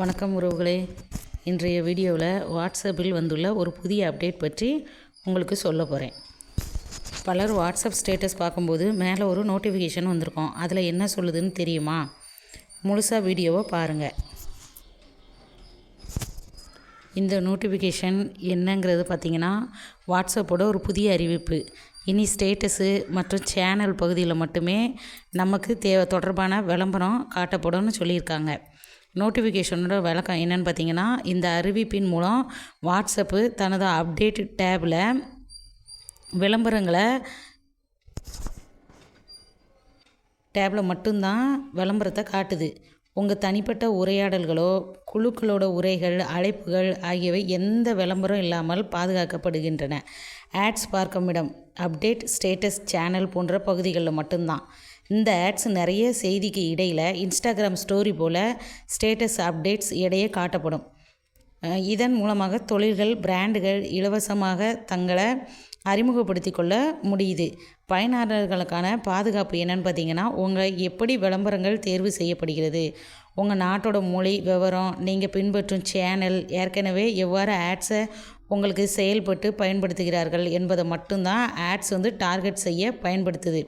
வணக்கம் உறவுகளே. இன்றைய வீடியோவில் வாட்ஸ்அப்பில் வந்துள்ள ஒரு புதிய அப்டேட் பற்றி உங்களுக்கு சொல்ல போகிறேன். பலர் வாட்ஸ்அப் ஸ்டேட்டஸ் பார்க்கும்போது மேலே ஒரு நோட்டிஃபிகேஷன் வந்திருக்கும். அதில் என்ன சொல்லுதுன்னு தெரியுமா? முழுசாக வீடியோவை பாருங்கள் இந்த நோட்டிஃபிகேஷன் என்னங்கிறது பார்த்திங்கன்னா வாட்ஸ்அப்போட ஒரு புதிய அறிவிப்பு. இனி ஸ்டேட்டஸு மற்றும் சேனல் பகுதியில் மட்டுமே நமக்கு தேவை தொடர்பான விளம்பரம் காட்டப்படும்னு சொல்லியிருக்காங்க. நோட்டிஃபிகேஷனோட விளக்கம் என்னென்னு பார்த்தீங்கன்னா இந்த அறிவிப்பின் மூலம் வாட்ஸ்அப்பு தனது அப்டேட் டேபில் விளம்பரங்களை டேபில் மட்டும்தான் விளம்பரத்தை காட்டுது. உங்கள் தனிப்பட்ட உரையாடல்களோ குழுக்களோட உரைகள் அழைப்புகள் ஆகியவை எந்த விளம்பரம் இல்லாமல் பாதுகாக்கப்படுகின்றன. ஆட்ஸ் பார்க்கும் இடம் அப்டேட் ஸ்டேட்டஸ் சேனல் போன்ற பகுதிகளில் மட்டும்தான். இந்த ஆட்ஸ் நிறைய செய்திக்கு இடையில் இன்ஸ்டாகிராம் ஸ்டோரி போல் ஸ்டேட்டஸ் அப்டேட்ஸ் இடையே காட்டப்படும். இதன் மூலமாக தொழில்கள் பிராண்டுகள் இலவசமாக தங்களை அறிமுகப்படுத்தி கொள்ள முடியுது. பயனாளர்களுக்கான பாதுகாப்பு என்னன்னு பார்த்தீங்கன்னா உங்கள் எப்படி விளம்பரங்கள் தேர்வு செய்யப்படுகிறது உங்கள் நாட்டோட மொழி விவரம் நீங்கள் பின்பற்றும் சேனல் ஏற்கனவே எவ்வாறு ஆட்ஸை உங்களுக்கு செயல்பட்டு பயன்படுத்துகிறார்கள் என்பதை மட்டும்தான் ஆட்ஸ் வந்து டார்கெட் செய்ய பயன்படுத்துது.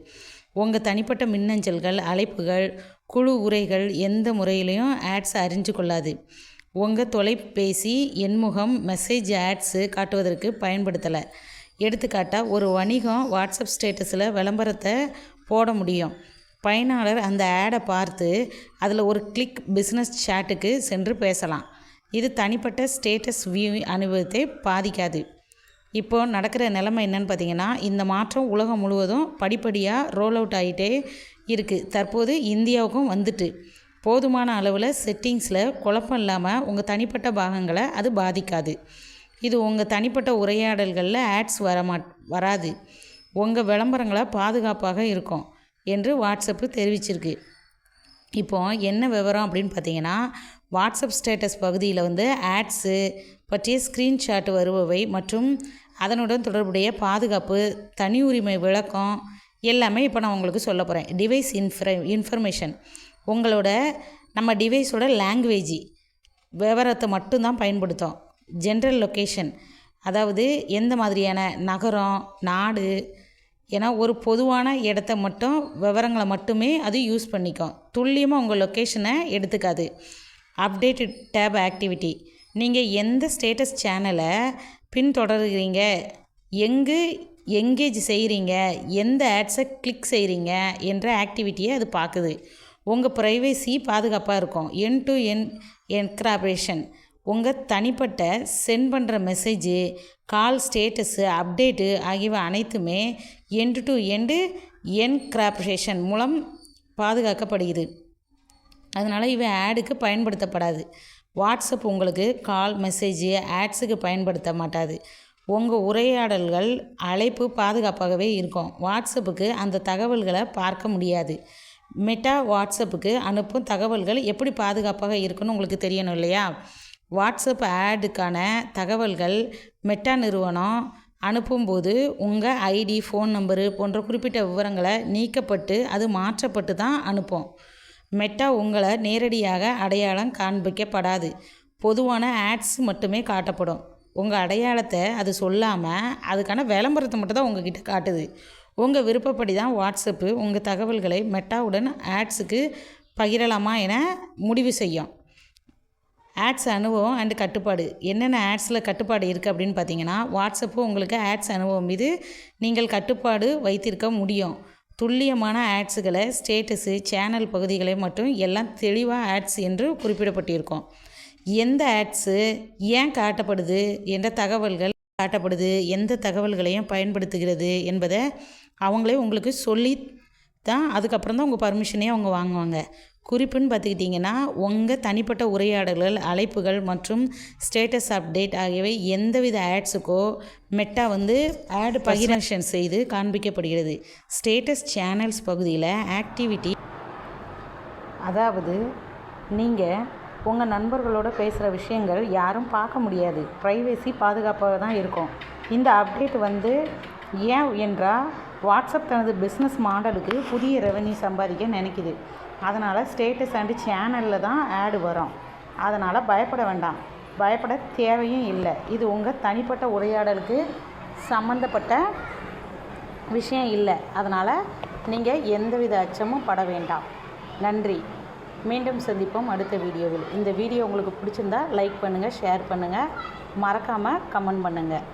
உங்கள் தனிப்பட்ட மின்னஞ்சல்கள் அழைப்புகள் குழு உரைகள் எந்த முறையிலையும் ஆட்ஸ் அறிஞ்சு கொள்ளாது. உங்கள் தொலைபேசி எண்முகம் மெசேஜ் ஆட்ஸு காட்டுவதற்கு பயன்படுத்தலை. எடுத்துக்காட்டாக ஒரு வணிகம் வாட்ஸ்அப் ஸ்டேட்டஸில் விளம்பரத்தை போட முடியும். பயனாளர் அந்த ஆடை பார்த்து அதில் ஒரு கிளிக் பிஸ்னஸ் சேட்டுக்கு சென்று பேசலாம். இது தனிப்பட்ட ஸ்டேட்டஸ் வியூ அனுபவத்தை பாதிக்காது. இப்போ நடக்கிற நிலைமை என்னன்னு பார்த்தீங்கன்னா இந்த மாற்றம் உலகம் முழுவதும் படிப்படியாக ரோல் அவுட் ஆகிட்டே இருக்குது தற்போது இந்தியாவுக்கும் வந்துட்டு. போதுமான அளவில் செட்டிங்ஸில் குழப்பம் இல்லாமல் உங்கள் தனிப்பட்ட பாகங்களை அது பாதிக்காது. இது உங்கள் தனிப்பட்ட உரையாடல்களில் ஆட்ஸ் வரமாட் வராது. உங்கள் விளம்பரங்களை பாதுகாப்பாக இருக்கும் என்று வாட்ஸ்அப்பு தெரிவிச்சிருக்கு. இப்போ என்ன விவரம் அப்படின்னு பார்த்தீங்கன்னா வாட்ஸ்அப் ஸ்டேட்டஸ் பகுதியில் வந்து ஆட்ஸு பற்றிய ஸ்க்ரீன்ஷாட் வருபவை மற்றும் அதனுடன் தொடர்புடைய பாதுகாப்பு தனி உரிமை விளக்கம் எல்லாமே இப்போ நான் உங்களுக்கு சொல்ல போகிறேன் டிவைஸ் இன்ஃபர இன்ஃபர்மேஷன் உங்களோட நம்ம டிவைஸோட லாங்குவேஜி விவரத்தை மட்டும்தான் பயன்படுத்தும். ஜென்ரல் லொக்கேஷன் அதாவது எந்த மாதிரியான நகரம் நாடு ஏன்னா ஒரு பொதுவான இடத்த மட்டும் விவரங்களை மட்டுமே அது யூஸ் பண்ணிக்கும். துல்லியமாக உங்கள் லொக்கேஷனை எடுத்துக்காது. அப்டேட்டட் டேப் ஆக்டிவிட்டி நீங்கள் எந்த ஸ்டேட்டஸ் சேனலை பின்தொடர்கிறீங்க எங்கு எங்கேஜ் செய்கிறீங்க எந்த ஆட்ஸை கிளிக் செய்கிறீங்க என்ற ஆக்டிவிட்டியை அது பார்க்குது உங்கள் ப்ரைவேசி பாதுகாப்பாக இருக்கும். என் டு என் என்கிராபரேஷன் உங்கள் தனிப்பட்ட சென்ட் பண்ணுற மெசேஜு கால் ஸ்டேட்டஸு அப்டேட்டு ஆகியவை அனைத்துமே எண்டு டு எண்டு என்கிராப்ரேஷன் மூலம் பாதுகாக்கப்படுகிறது. அதனால் இவை ஆடுக்கு பயன்படுத்தப்படாது. வாட்ஸ்அப் உங்களுக்கு கால் மெசேஜ் ஆட்ஸுக்கு பயன்படுத்த மாட்டாது. உங்கள் உரையாடல்கள் அழைப்பு பாதுகாப்பாகவே இருக்கும். வாட்ஸ்அப்புக்கு அந்த தகவல்களை பார்க்க முடியாது. மெட்டா வாட்ஸ்அப்புக்கு அனுப்பும் தகவல்கள் எப்படி பாதுகாப்பாக இருக்குன்னு உங்களுக்கு தெரியணும் இல்லையா? வாட்ஸ்அப் ஆடுக்கான தகவல்கள் மெட்டா நிறுவனம் அனுப்பும்போது உங்கள் ஐடி ஃபோன் நம்பரு போன்ற குறிப்பிட்ட விவரங்களை நீக்கப்பட்டு அது மாற்றப்பட்டு தான் அனுப்பும். மெட்டா உங்களை நேரடியாக அடையாளம் காண்பிக்கப்படாது. பொதுவான ஆட்ஸ் மட்டுமே காட்டப்படும். உங்கள் அடையாளத்தை அது சொல்லாமல் அதுக்கான விளம்பரத்தை மட்டும் தான் உங்ககிட்ட காட்டுது. உங்கள் விருப்பப்படி தான் வாட்ஸ்அப்பு உங்கள் தகவல்களை மெட்டாவுடன் ஆட்ஸுக்கு பகிரலாமா என முடிவு செய்யும். ஆட்ஸ் அனுபவம் அண்டு கட்டுப்பாடு. என்னென்ன ஆட்ஸில் கட்டுப்பாடு இருக்குது அப்படின்னு பார்த்தீங்கன்னா வாட்ஸ்அப்பு உங்களுக்கு ஆட்ஸ் அனுபவம் மீது நீங்கள் கட்டுப்பாடு வைத்திருக்க முடியும். துல்லியமான ஆட்ஸுகளை ஸ்டேட்டஸு சேனல் பகுதிகளை மட்டும் எல்லாம் தெளிவாக ஆட்ஸ் என்று குறிப்பிடப்பட்டிருக்கும். எந்த ஆட்ஸு ஏன் காட்டப்படுது? என்ற தகவல்கள் காட்டப்படுது. எந்த தகவல்களையும் பயன்படுத்துகிறது என்பதை அவங்களே உங்களுக்கு சொல்லி தான் அதுக்கப்புறம் தான் உங்கள் பர்மிஷனே அவங்க வாங்குவாங்க. குறிப்புன்னு பார்த்துக்கிட்டிங்கன்னா உங்கள் தனிப்பட்ட உரையாடல்கள் அழைப்புகள் மற்றும் ஸ்டேட்டஸ் அப்டேட் ஆகியவை எந்தவித ஆட்ஸுக்கோ மெட்டா வந்து ஆட் பகிரேஷன் செய்து காண்பிக்கப்படுகிறது. ஸ்டேட்டஸ் சேனல்ஸ் பகுதியில் ஆக்டிவிட்டி அதாவது நீங்கள் உங்கள் நண்பர்களோட பேசுகிற விஷயங்கள் யாரும் பார்க்க முடியாது. ப்ரைவேசி பாதுகாப்பாக தான் இருக்கும். இந்த அப்டேட் வந்து ஏன் என்றால் வாட்ஸ்அப் தனது பிஸ்னஸ் மாடலுக்கு புதிய ரெவன்யூ சம்பாதிக்க நினைக்குது. அதனால் ஸ்டேட்டஸ் அண்டு சேனலில் தான் ஆடு வரும். அதனால் பயப்பட வேண்டாம். பயப்பட தேவையும் இல்லை. இது உங்கள் தனிப்பட்ட உரையாடலுக்கு சம்மந்தப்பட்ட விஷயம் இல்லை. அதனால் நீங்கள் எந்தவித அச்சமும் பட வேண்டாம். நன்றி. மீண்டும் சந்திப்போம் அடுத்த வீடியோவில். இந்த வீடியோ உங்களுக்கு பிடிச்சிருந்தா லைக் பண்ணுங்கள் ஷேர் பண்ணுங்கள் மறக்காமல் கமெண்ட் பண்ணுங்கள்